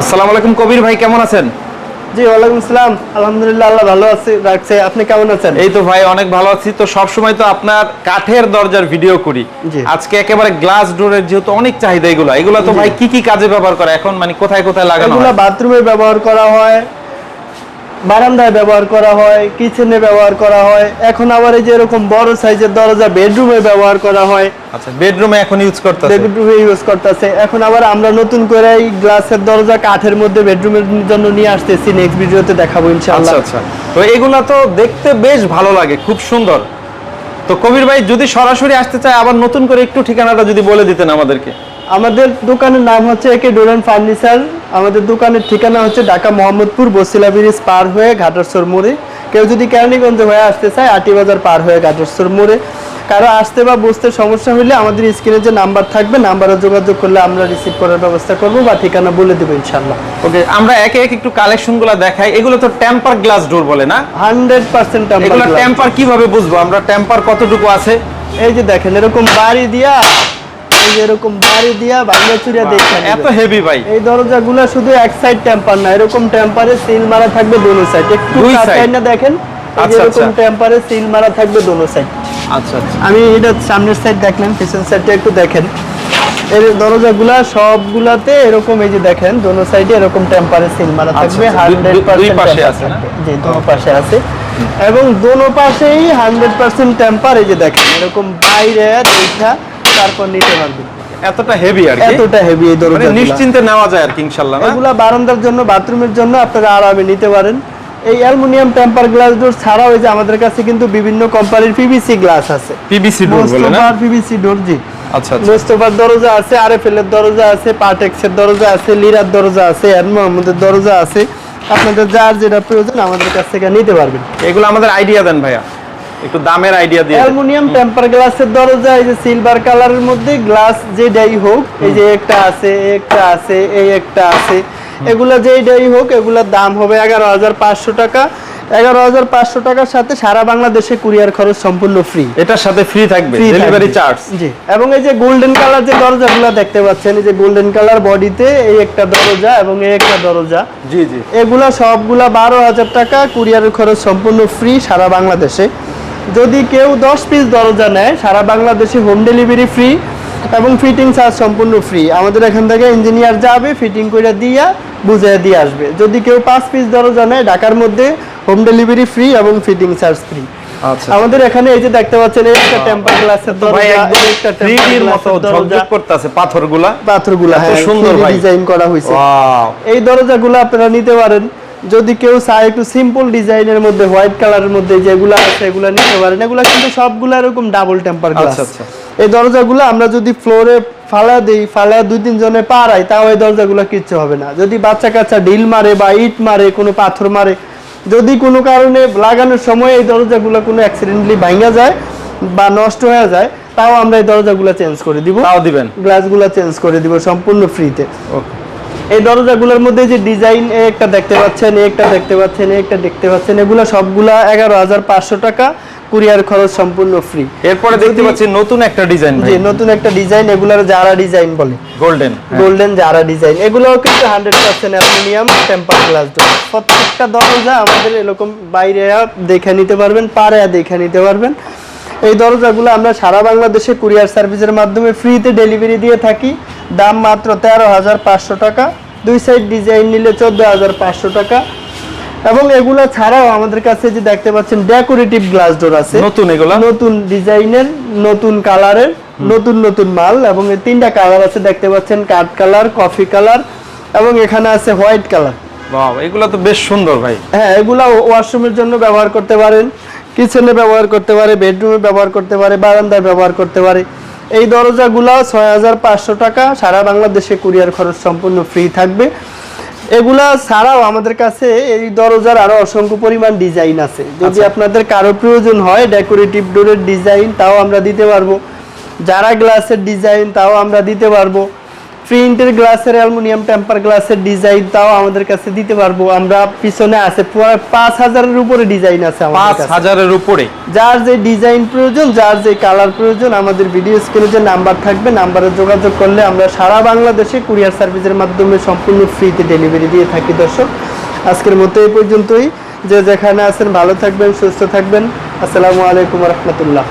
আসসালামু আলাইকুম কবির ভাই কেমন আছেন? জি ওয়ালাইকুম আসসালাম। আলহামদুলিল্লাহ আল্লাহ ভালো আছি। রাখছে আপনি কেমন আছেন? এই তো ভাই অনেক ভালো আছি। তো সব সময় তো আপনার কাঠের দরজার ভিডিও করি। জি। আজকে একেবারে গ্লাস ডোরের যেহেতু অনেক চাহিদা এগুলো এগুলো তো ভাই কি কি কাজে ব্যবহার করে? এখন মানে কোথায় কোথায় লাগানো এগুলো? বাথরুমে ব্যবহার করা হয় বারান্দায় ব্যবহার করা হয় কিচেনে ব্যবহার করা হয় এখন আবার এই যে এরকম বড় সাইজের দরজা বেডরুমে ব্যবহার করা হয়। আচ্ছা বেডরুমে এখন ইউজ করতেছে? বেডরুমে ইউজ করতেছে। এখন আবার আমরা নতুন করে এই গ্লাসের দরজা কাঠের মধ্যে বেডরুমের জন্য নিয়ে আসতেছি। নেক্সট ভিডিওতে দেখাবো ইনশাআল্লাহ। আচ্ছা আচ্ছা। তো এগুলা তো দেখতে বেশ ভালো লাগে খুব সুন্দর। তো কবির ভাই যদি সরাসরি আসতে চায় আবার নতুন করে একটু ঠিকানাটা যদি বলে দিতেন আমাদেরকে। আমাদের দোকানের নাম হচ্ছে একে ডোরেন ফার্নিচার। আমাদের দোকানের ঠিকানা হচ্ছে ঢাকা মোহাম্মদপুর বসিলা ব্রিজ পার হয়ে ঘাটারসর মোড়ে। কেউ যদি কেরানীগঞ্জ হয়ে আসতে চায় আটি বাজার পার হয়ে ঘাটারসর মোড়ে। কারও আসতে বা বুঝতে সমস্যা হলে আমাদের স্ক্রিনে যে নাম্বার থাকবে নাম্বারে যোগাযোগ করলে আমরা রিসিভ করার ব্যবস্থা করব বা ঠিকানা বলে দেবো ইনশাল্লাহ ওকে আমরা একে এক একটু কালেকশনগুলা দেখাই। এগুলো তো টেম্পার গ্লাস ডোর বলে না? হান্ড্রেড পার্সেন্ট এগুলো টেম্পার কীভাবে বুঝব? আমরা টেম্পার কতটুকু আছে? এই যে দেখেন এরকম বাড়ি দিয়া এরকম বাড়ি দিয়া বাংলা চুরিয়া দেখেন এত হেভি ভাই। এই দরজাগুলো শুধু এক সাইড টেম্পার না এরকম টেম্পারে সিল মারা থাকবে দোনো সাইড একটু দুই না দেখেন আচ্ছা, এরকম আচ্ছা। টেম্পারে সিল মারা থাকবে দোনো সাইড আচ্ছা আচ্ছা। আমি এটা সামনের সাইড দেখলেন পিছন সাইডটা একটু দেখেন। এর দরজাগুলা সবগুলাতে এরকম এই যে দেখেন দোনো সাইডে এরকম টেম্পারে সিল মারা থাকবে আচ্ছা। দুই- দুই- দুই 100% পাশে আছে না? জি পাশে আছে। এবং দোনো পাশেই হান্ড্রেড পার্সেন্ট টেম্পার এই যে দেখেন এরকম বাইরে দেখা তারপর নিতে পারবেন এতটা হেভি আর কি? এতটা হেভি এই মানে দরজা নিশ্চিন্তে নেওয়া যায় আর কি ইনশাআল্লাহ এগুলা বারান্দার জন্য বাথরুমের জন্য আপনারা আরামে নিতে পারেন। এই অ্যালুমিনিয়াম টেম্পার গ্লাস ডোর ছাড়াও এই যে আমাদের কাছে কিন্তু বিভিন্ন কোম্পানির পিভিসি গ্লাস আছে। পিভিসি ডোর বলে না? পিভিসি ডোর জি। আচ্ছা আচ্ছা। মোস্তফার দরজা আছে আরএফএল এর দরজা আছে দরজা আছে লিরার দরজা আছে এর মোহাম্মদের দরজা আছে। আপনাদের যার যেটা প্রয়োজন আমাদের কাছ থেকে নিতে পারবেন। এগুলো আমাদের আইডিয়া দেন ভাইয়া। একটু দামের আইডিয়া দিয়ে অ্যালুমিনিয়াম টেম্পার গ্লাসের দরজা এই যে সিলভার কালারের মধ্যে গ্লাস যেটাই হোক এই যে একটা আছে একটা আছে এই একটা আছে এগুলা যেটাই হোক এগুলার দাম হবে এগারো হাজার পাঁচশো টাকা। এগারো হাজার পাঁচশো টাকার সাথে সারা বাংলাদেশে কুরিয়ার খরচ সম্পূর্ণ ফ্রি এটার সাথে ফ্রি থাকবে ডেলিভারি চার্জ জি এবং এই যে গোল্ডেন কালার যে দরজাগুলো দেখতে পাচ্ছেন এই যে গোল্ডেন কালার বডিতে এই একটা দরজা এবং এই একটা দরজা জি জি। এগুলা সবগুলা বারো হাজার টাকা কুরিয়ারের খরচ সম্পূর্ণ ফ্রি সারা বাংলাদেশে। যদি কেউ দশ পিস দরজা নেয় সারা বাংলাদেশে হোম ডেলিভারি ফ্রি এবং ফিটিং চার্জ সম্পূর্ণ ফ্রি আমাদের এখান থেকে ইঞ্জিনিয়ার যাবে ফিটিং করে দিয়া বুঝিয়ে দিয়ে আসবে। যদি কেউ পাঁচ পিস দরজা নেয় ঢাকার মধ্যে হোম ডেলিভারি ফ্রি এবং ফিটিং চার্জ ফ্রি আমাদের এখানে এই যে দেখতে পাচ্ছেন এই একটা টেম্পার গ্লাসের দরজা একটা 3D এর মতো ঝকঝক করতেছে পাথরগুলা। পাথরগুলা হ্যাঁ সুন্দর ভাই। ডিজাইন করা হয়েছে ওয়াও এই দরজাগুলো আপনারা নিতে পারেন। যদি কেউ চায় একটু সিম্পল ডিজাইনের মধ্যে হোয়াইট কালারের মধ্যে যেগুলো আছে এগুলো নিতে পারেন। এগুলো কিন্তু সবগুলো এরকম ডাবল টেম্পার গ্লাস। এই দরজাগুলো আমরা যদি ফ্লোরে ফালা দেই ফালা দুই তিন জনে পারাই তাও এই দরজাগুলো কিচ্ছু হবে না। যদি বাচ্চা কাচ্চা ঢিল মারে বা ইট মারে কোনো পাথর মারে যদি কোনো কারণে লাগানোর সময় এই দরজাগুলো কোনো অ্যাক্সিডেন্টলি ভাঙা যায় বা নষ্ট হয়ে যায় তাও আমরা এই দরজাগুলো চেঞ্জ করে দিব। তাও দিবেন। গ্লাসগুলো চেঞ্জ করে দিব সম্পূর্ণ ফ্রিতে ওকে এই দরজাগুলোর মধ্যে যে ডিজাইন একটা দেখতে পাচ্ছেন একটা দেখতে পাচ্ছেন একটা দেখতে পাচ্ছেন এগুলো সবগুলা এগারো হাজার পাঁচশো টাকা কুরিয়ার খরচ সম্পূর্ণ ফ্রি এরপরে দেখতে পাচ্ছি নতুন একটা ডিজাইন যে নতুন একটা ডিজাইন এগুলার যারা ডিজাইন বলে। গোল্ডেন গোল্ডেন যারা ডিজাইন এগুলোও কিন্তু hundred percent aluminium temper glass door প্রত্যেকটা দরজা আমাদের এরকম বাইরে দেখে নিতে পারবেন পারে দেখে নিতে পারবেন। এই দরজাগুলো আমরা সারা বাংলাদেশে কুরিয়ার সার্ভিসের মাধ্যমে ফ্রিতে ডেলিভারি দিয়ে থাকি। দাম মাত্র তেরো হাজার পাঁচশো টাকা। দুই সাইড ডিজাইন নিলে চোদ্দ হাজার পাঁচশো টাকা। এবং এগুলো ছাড়াও আমাদের কাছে যে দেখতে পাচ্ছেন ডেকোরেটিভ গ্লাস ডোর আছে। নতুন এগুলা? নতুন ডিজাইনের নতুন কালারের নতুন নতুন মাল এবং তিনটা কালার আছে দেখতে পাচ্ছেন কাঠ কালার কফি কালার এবং এখানে আছে হোয়াইট কালার। এগুলো তো বেশ সুন্দর ভাই। হ্যাঁ এগুলা ওয়াশরুমের জন্য ব্যবহার করতে পারেন। কিচেনে ব্যবহার করতে পারে বেডরুমে ব্যবহার করতে পারে বারান্দায় ব্যবহার করতে পারে এই দরজাগুলা ছয় হাজার পাঁচশো টাকা সারা বাংলাদেশে কুরিয়ার খরচ সম্পূর্ণ ফ্রি থাকবে। এগুলা ছাড়াও আমাদের কাছে এই দরজার আরও অসংখ্য পরিমাণ ডিজাইন আছে। যদি আচ্ছা। আপনাদের কারও প্রয়োজন হয় ডেকোরেটিভ ডোরের ডিজাইন তাও আমরা দিতে পারব। যারা গ্লাসের ডিজাইন তাও আমরা দিতে পারব। প্রিন্টের গ্লাসের অ্যালুমিনিয়াম টেম্পার গ্লাসের ডিজাইন তাও আমাদের কাছে দিতে পারব। আমরা পিছনে আছে প্রায় পাঁচ হাজারের উপরে ডিজাইন আছে পাঁচ হাজারের উপরে? যার যে ডিজাইন প্রয়োজন যার যে কালার প্রয়োজন আমাদের ভিডিও স্ক্রিনে যে নাম্বার থাকবে নাম্বারে যোগাযোগ করলে আমরা সারা বাংলাদেশে কুরিয়ার সার্ভিসের মাধ্যমে সম্পূর্ণ ফ্রিতে ডেলিভারি দিয়ে থাকি দর্শক। আজকের মতো এই পর্যন্তই। যে যেখানে আছেন ভালো থাকবেন সুস্থ থাকবেন। আসসালামু আলাইকুম রহমতুল্লাহ।